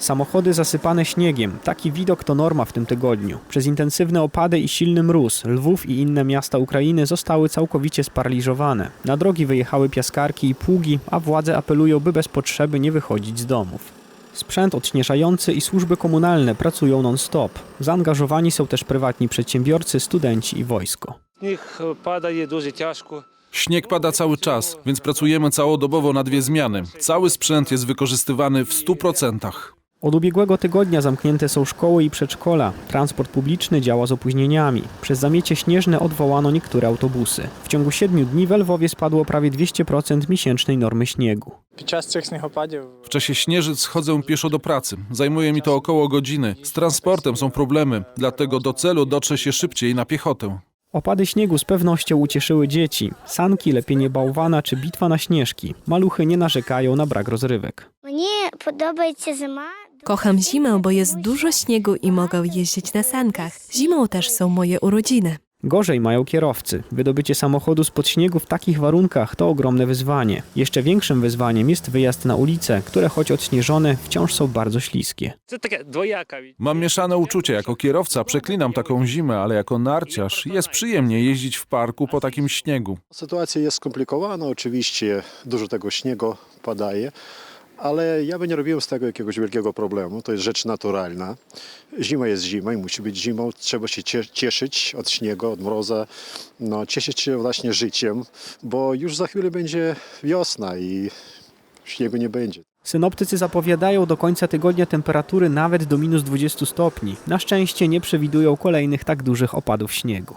Samochody zasypane śniegiem. Taki widok to norma w tym tygodniu. Przez intensywne opady i silny mróz Lwów i inne miasta Ukrainy zostały całkowicie sparaliżowane. Na drogi wyjechały piaskarki i pługi, a władze apelują, by bez potrzeby nie wychodzić z domów. Sprzęt odśnieżający i służby komunalne pracują non-stop. Zaangażowani są też prywatni przedsiębiorcy, studenci i wojsko. Niech pada je dużo ciężko. Śnieg pada cały czas, więc pracujemy całodobowo na dwie zmiany. Cały sprzęt jest wykorzystywany w 100%. Od ubiegłego tygodnia zamknięte są szkoły i przedszkola. Transport publiczny działa z opóźnieniami. Przez zamiecie śnieżne odwołano niektóre autobusy. W ciągu siedmiu dni w Lwowie spadło prawie 200% miesięcznej normy śniegu. W czasie śnieżyc chodzę pieszo do pracy. Zajmuje mi to około godziny. Z transportem są problemy, dlatego do celu dotrze się szybciej na piechotę. Opady śniegu z pewnością ucieszyły dzieci. Sanki, lepienie bałwana czy bitwa na śnieżki. Maluchy nie narzekają na brak rozrywek. Mnie podoba się zima. Kocham zimę, bo jest dużo śniegu i mogę jeździć na sankach. Zimą też są moje urodziny. Gorzej mają kierowcy. Wydobycie samochodu spod śniegu w takich warunkach to ogromne wyzwanie. Jeszcze większym wyzwaniem jest wyjazd na ulice, które choć odśnieżone, wciąż są bardzo śliskie. Mam mieszane uczucie. Jako kierowca przeklinam taką zimę, ale jako narciarz jest przyjemnie jeździć w parku po takim śniegu. Sytuacja jest skomplikowana, oczywiście dużo tego śniegu padaje ale ja bym nie robił z tego jakiegoś wielkiego problemu. To jest rzecz naturalna. Zima jest zima i musi być zimą. Trzeba się cie- cieszyć od śniegu, od mroza, no, cieszyć się właśnie życiem, bo już za chwilę będzie wiosna i śniegu nie będzie. Synoptycy zapowiadają do końca tygodnia temperatury nawet do minus 20 stopni. Na szczęście nie przewidują kolejnych tak dużych opadów śniegu.